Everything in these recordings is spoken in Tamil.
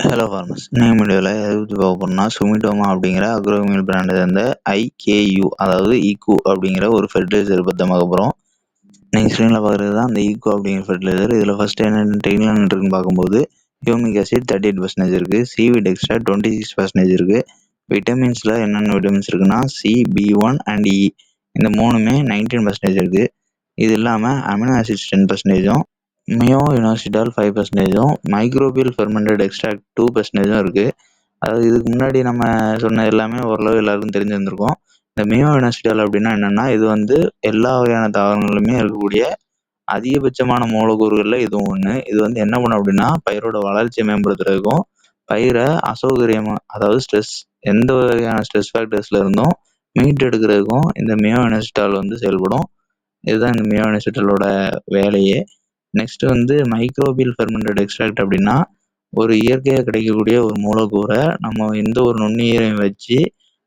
ஹலோ ஃபார்மஸ் இன்னைக்கு வீடியோவில் எது பற்றி பார்க்க போகிறோம்னா சுமிடோமா அப்படிங்கிற அக்ரோமியல் பிராண்டை சேர்ந்த ஐகேயு அதாவது ஈக்கு அப்படிங்கிற ஒரு ஃபெர்டிலைசர் பற்றி பார்க்க போகிறோம் நீங்கள் ஸ்க்ரீனில் பார்க்குறது தான் அந்த ஈக்கு அப்படிங்கிற ஃபெர்டிலைசர் இதில் ஃபஸ்ட்டு என்ன டெக்னிக் இருக்குன்னு பார்க்கும்போது humic acid thirty eight percentage இருக்குது seaweed extract twenty six percentage இருக்குது விட்டமின்ஸில் என்னென்ன விட்டமின்ஸ் இருக்குன்னா C B one and E இந்த மூணுமே நைன்டீன் பர்சன்டேஜ் இருக்குது இது இல்லாமல் அமினோ ஆசிட்ஸ் டென் பர்சன்டேஜும் மியோ யூனிவர்சிட்டால் ஃபைவ் பர்சன்டேஜும் மைக்ரோபியல் ஃபெர்மெண்டட் எக்ஸ்ட்ராக்ட் டூ பர்சன்டேஜும் இருக்குது அதாவது இதுக்கு முன்னாடி நம்ம சொன்ன எல்லாமே ஓரளவு எல்லாருக்கும் தெரிஞ்சிருந்திருக்கும். இந்த மியோ யூனிவர்சிட்டால் அப்படின்னா என்னென்னா இது வந்து எல்லா வகையான தாவரங்களுமே இருக்கக்கூடிய அதிகபட்சமான மூலக்கூறுகளில் இதுவும் ஒன்று இது வந்து என்ன பண்ணும் அப்படின்னா பயிரோட வளர்ச்சியை மேம்படுத்துறதுக்கும் பயிரை அசௌகரியமாக அதாவது ஸ்ட்ரெஸ் எந்த வகையான ஸ்ட்ரெஸ் ஃபேக்டர்ஸில் இருந்தும் மீட் எடுக்கிறதுக்கும் இந்த மியோ யூனிவர்சிட்டால் வந்து செயல்படும். இதுதான் இந்த மியோ யூனிவர்சிட்டாலோட வேலையே. நெக்ஸ்ட் வந்து மைக்ரோபியல் ஃபெர்மெண்டட் எக்ஸ்ட்ராக்ட் அப்படின்னா ஒரு இயற்கையாக கிடைக்கக்கூடிய ஒரு மூலக்கூறை நம்ம எந்த ஒரு நுண்ணுயிரையும் வச்சு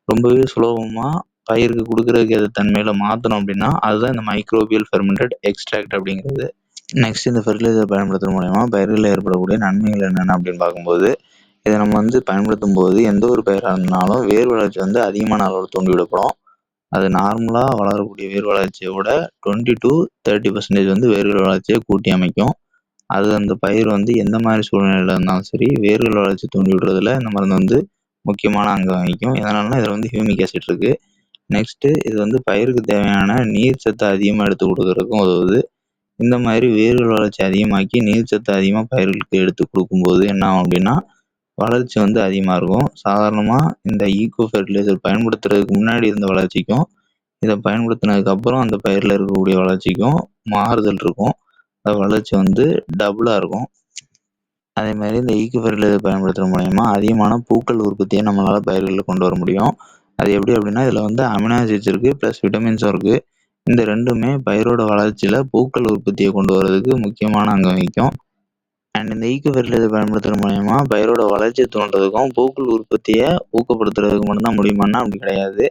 ரொம்பவே சுலபமாக பயிருக்கு கொடுக்குறதுக்கு எது தன்மையில் மாற்றணும் அப்படின்னா அதுதான் இந்த மைக்ரோபியல் ஃபெர்மெண்டட் எக்ஸ்ட்ராக்ட் அப்படிங்கிறது. நெக்ஸ்ட் இந்த ஃபெர்டிலைசர் பயன்படுத்துறது மூலயமா பயிர்களில் ஏற்படக்கூடிய நன்மைகள் என்னென்ன அப்படின்னு பார்க்கும்போது இதை நம்ம வந்து பயன்படுத்தும் போது எந்த ஒரு பயிராக இருந்தாலும் வேர் வளர்ச்சி வந்து அதிகமான அளவில் தூண்டிவிடப்படும் அது நார்மலாக வளரக்கூடிய வேர் வளர்ச்சியை விட டுவெண்ட்டி டு தேர்ட்டி பர்சன்டேஜ் வந்து வேர்கள் வளர்ச்சியை கூட்டி அமைக்கும். அது அந்த பயிர் வந்து எந்த மாதிரி சூழ்நிலையில் இருந்தாலும் சரி வேர்கள் வளர்ச்சி தூண்டி விடுறதுல இந்த மருந்து வந்து முக்கியமான அங்கம் வகிக்கும். எதனாலனா இதில் வந்து ஹியூமிக் ஆசிட் இருக்குது நெக்ஸ்ட்டு இது வந்து பயிருக்கு தேவையான நீர் சத்து அதிகமாக எடுத்து கொடுக்குறதுக்கும் உதவுது. இந்த மாதிரி வேர்கள் வளர்ச்சி அதிகமாக்கி நீர் சத்து அதிகமாக பயிர்களுக்கு எடுத்து கொடுக்கும்போது என்ன ஆகும் அப்படின்னா வளர்ச்சி வந்து அதிகமாக இருக்கும். சாதாரணமாக இந்த ஈகோ ஃபெர்டிலைசர் பயன்படுத்துறதுக்கு முன்னாடி இருந்த வளர்ச்சிக்கும் இதை பயன்படுத்தினதுக்கப்புறம் அந்த பயிரில் இருக்கக்கூடிய வளர்ச்சிக்கும் மாறுதல் இருக்கும். அந்த வளர்ச்சி வந்து டபுளாக இருக்கும். அதே மாதிரி இந்த ஈக்கோ ஃபெர்டிலைசர் பயன்படுத்துகிற மூலயமா அதிகமான பூக்கள் உற்பத்தியை நம்மளால் பயிர்களில் கொண்டு வர முடியும். அது எப்படி அப்படின்னா இதில் வந்து அமினாசிட்ஸ் இருக்குது ப்ளஸ் விட்டமின்ஸும் இருக்குது இந்த ரெண்டுமே பயிரோட வளர்ச்சியில் பூக்கள் உற்பத்தியை கொண்டு வரதுக்கு முக்கியமான அங்கம் வகிக்கும். அண்ட் இந்த ஈக்கோ ஃபெர்டிலைசர் பயன்படுத்துறது மூலயமா பயிரோட வளர்ச்சியை தோன்றதுக்கும் பூக்கள் உற்பத்தியை ஊக்கப்படுத்துறதுக்கு மட்டும்தான் முடியுமான்னா அப்படி கிடையாது.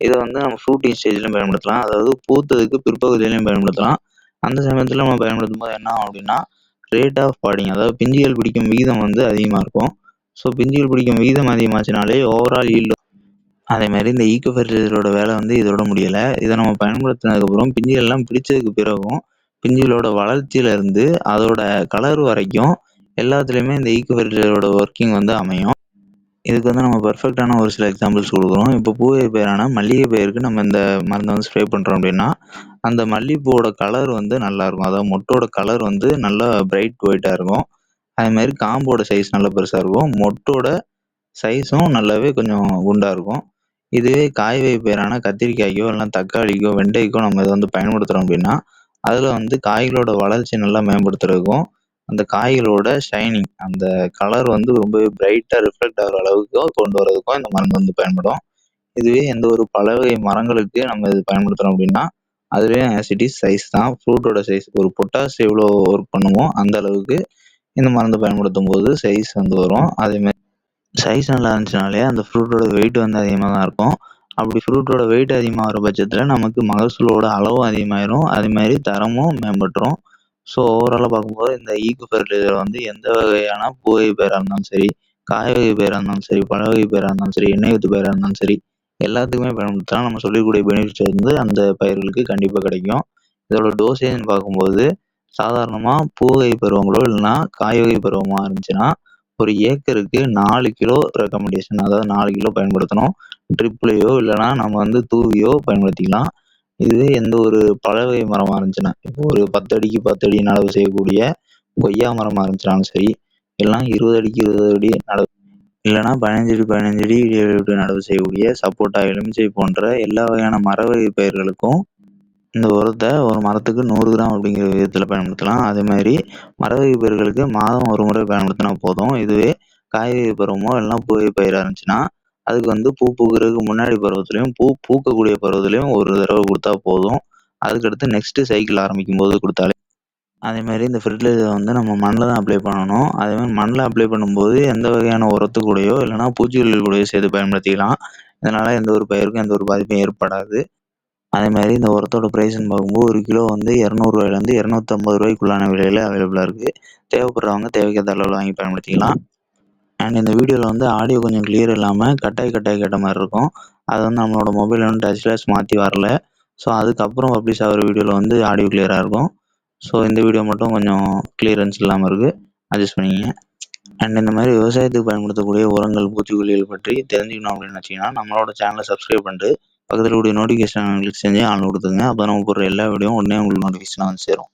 இதை வந்து நம்ம ஃப்ரூட்டிங் ஸ்டேஜ்லையும் பயன்படுத்தலாம். அதாவது பூத்ததுக்கு பிற்பகுதியிலையும் பயன்படுத்தலாம். அந்த சமயத்தில் நம்ம பயன்படுத்தும் போது என்ன ஆகும் அப்படின்னா ரேட் ஆஃப் பாடிங் அதாவது பிஞ்சுகள் பிடிக்கும் விகிதம் வந்து அதிகமாக இருக்கும். ஸோ பிஞ்சுகள் பிடிக்கும் விகிதம் அதிகமாச்சுனாலே ஓவரால் ஈல்டு அதே மாதிரி இந்த ஈக்கோ ஃபெர்டிலைசரோட வேலை வந்து இதோட முடியலை. இதை நம்ம பயன்படுத்தினதுக்கப்புறம் பிஞ்சுகள்லாம் பிடிச்சதுக்கு பிறகும் பிஞ்சுகளோட வளர்ச்சியிலேருந்து அதோட கலர் வரைக்கும் எல்லாத்துலேயுமே இந்த ஈக்கோ ஃபெர்டிலைசரோட ஒர்க்கிங் வந்து அமையும். இதுக்கு வந்து நம்ம பர்ஃபெக்டான ஒரு சில எக்ஸாம்பிள்ஸ் கொடுக்குறோம். இப்போ பூவை பயிரான மல்லிகை பயிருக்கு நம்ம இந்த மருந்தை வந்து ஸ்ப்ரே பண்ணுறோம் அப்படின்னா அந்த மல்லிகைப்பூவோட கலர் வந்து நல்லாயிருக்கும் அதாவது மொட்டோட கலர் வந்து நல்லா பிரைட் ஒயிட்டாக இருக்கும். அதே மாதிரி காம்போட சைஸ் நல்லா பெருசாக இருக்கும். மொட்டோட சைஸும் நல்லாவே கொஞ்சம் குண்டாக இருக்கும். இதுவே காய் வகை பயிரான கத்திரிக்காய்க்கோ இல்லைனா தக்காளிக்கோ வெண்டைக்கோ நம்ம இதை வந்து பயன்படுத்துகிறோம் அப்படின்னா அதில் வந்து காய்களோட வளர்ச்சி நல்லா மேம்படுத்துறதுக்கும் அந்த காய்களோட ஷைனிங் அந்த கலர் வந்து ரொம்பவே பிரைட்டாக ரிஃப்ளெக்ட் ஆகிற அளவுக்கு கொண்டு வரதுக்கும் இந்த மருந்து வந்து பயன்படும். இதுவே எந்த ஒரு பல வகை மரங்களுக்கு நம்ம இது பயன்படுத்துகிறோம் அப்படின்னா அதுவே ஆசிட்டிஸ் சைஸ் தான். ஃப்ரூட்டோட சைஸ் ஒரு பொட்டாஸ் எவ்வளோ ஒர்க் பண்ணுமோ அந்த அளவுக்கு இந்த மருந்து பயன்படுத்தும் போது சைஸ் வந்து வரும். அதேமாதிரி சைஸ் நல்லா இருந்துச்சுனாலே அந்த ஃப்ரூட்டோட வெயிட் வந்து அதிகமாக தான் இருக்கும். அப்படி ஃப்ரூட்டோட வெயிட் அதிகமாகிற பட்சத்தில் நமக்கு மகசூலோட அளவும் அதிகமாயிரும். அதே மாதிரி தரமும் மேம்பட்டுரும். ஸோ ஓவராலாக பார்க்கும்போது இந்த ஈக்கு ஃபெர்டிலைசர் வந்து எந்த வகையான பூவை பயிராக இருந்தாலும் சரி காய் வகை பயிராக இருந்தாலும் சரி பழ வகை பயிராக இருந்தாலும் சரி எண்ணெய் வித்து பயிராக இருந்தாலும் சரி எல்லாத்துக்குமே பயன்படுத்தினா நம்ம சொல்லக்கூடிய பெனிஃபிட்ஸ் வந்து அந்த பயிர்களுக்கு கண்டிப்பாக கிடைக்கும். இதோட டோசேஜ்னு பார்க்கும்போது சாதாரணமாக பூவகை பருவங்களோ இல்லைன்னா காய் வகை பருவமாக இருந்துச்சுன்னா ஒரு ஏக்கருக்கு நாலு கிலோ ரெக்கமெண்டேஷன் அதாவது நாலு கிலோ பயன்படுத்தணும். ட்ரிப்லையோ இல்லைனா நம்ம வந்து தூவியோ பயன்படுத்திக்கலாம். இதுவே எந்த ஒரு பழவகை மரமாக இருந்துச்சுன்னா இப்போ ஒரு பத்து அடிக்கு பத்து அடி நடவு செய்யக்கூடிய கொய்யா மரமாக இருந்துச்சுனாலும் சரி எல்லாம் இருபது அடிக்கு இருபது அடி நடவு இல்லைனா பதினஞ்சு அடி பதினஞ்சு அடி இடைவெளி விட்டு நடவு செய்யக்கூடிய சப்போட்டா எலுமிச்சை போன்ற எல்லா வகையான மர வகை பயிர்களுக்கும் இந்த உரத்தை ஒரு மரத்துக்கு நூறு கிராம் அப்படிங்கிற விதத்தில் பயன்படுத்தலாம். அதே மாதிரி மர வகை பயிர்களுக்கு மாதம் ஒரு முறை பயன்படுத்தினா போதும். இதுவே காய்கறி பருவமோ இல்லைனா பூவை பயிராக இருந்துச்சுன்னா அதுக்கு வந்து பூ பூக்கிறதுக்கு முன்னாடி பருவத்துலேயும் பூ பூக்கக்கூடிய பருவத்துலேயும் ஒரு தடவை கொடுத்தா போதும். அதுக்கடுத்து நெக்ஸ்ட்டு சைக்கிள் ஆரம்பிக்கும் போது கொடுத்தாலே. அதே மாதிரி இந்த ஃபெர்டிலைசர் வந்து நம்ம மண்ணில் தான் அப்ளை பண்ணணும். அதேமாதிரி மண்ணில் அப்ளை பண்ணும்போது எந்த வகையான உரத்து கூடயோ இல்லைனா பூச்சிகள் கூடயோ சேர்த்து பயன்படுத்திக்கலாம். இதனால் எந்த ஒரு பயிருக்கும் எந்த ஒரு பாதிப்பும் ஏற்படாது. அதே மாதிரி இந்த உரத்தோட ப்ரைஸ்ன்னு பார்க்கும்போது ஒரு கிலோ வந்து இரநூறுவாயிலேருந்து இரநூத்தம்பது ரூபாய்க்குள்ளான விலையில் அவைலபிளாக இருக்குது தேவைப்படுறவங்க தேவைக்கேற்ற அளவில் வாங்கி பயன்படுத்திக்கலாம். அண்ட் இந்த வீடியோவில் வந்து ஆடியோ கொஞ்சம் கிளியர் இல்லாமல் கட்டாய் கட்டாய் கேட்ட மாதிரி இருக்கும். அது வந்து நம்மளோட மொபைல் வந்து டச் மாற்றி வரல. ஸோ அதுக்கப்புறம் பப்ளிஷ் ஆகிற வீடியோவில் வந்து ஆடியோ கிளியராக இருக்கும். ஸோ இந்த வீடியோ மட்டும் கொஞ்சம் கிளியரன்ஸ் இல்லாமல் இருக்குது அட்ஜஸ்ட் பண்ணிக்கங்க. அண்ட் இந்த மாதிரி விவசாயத்துக்கு பயன்படுத்தக்கூடிய உரங்கள் பூச்சிக்கொல்லிகள் பற்றி தெரிஞ்சுக்கணும் அப்படின்னு வச்சிங்கன்னா நம்மளோட சேனலை சப்ஸ்கிரைப் பண்ணிட்டு பக்கத்தில் கூடிய நோட்டிஃபிகேஷன் கிளிக் செஞ்சு ஆன் கொடுத்துங்க அப்போ நம்ம போடுற எல்லா வீடியோவும் உடனே உங்களுக்கு நோட்டிஃபிகேஷன் வந்து சேரும்.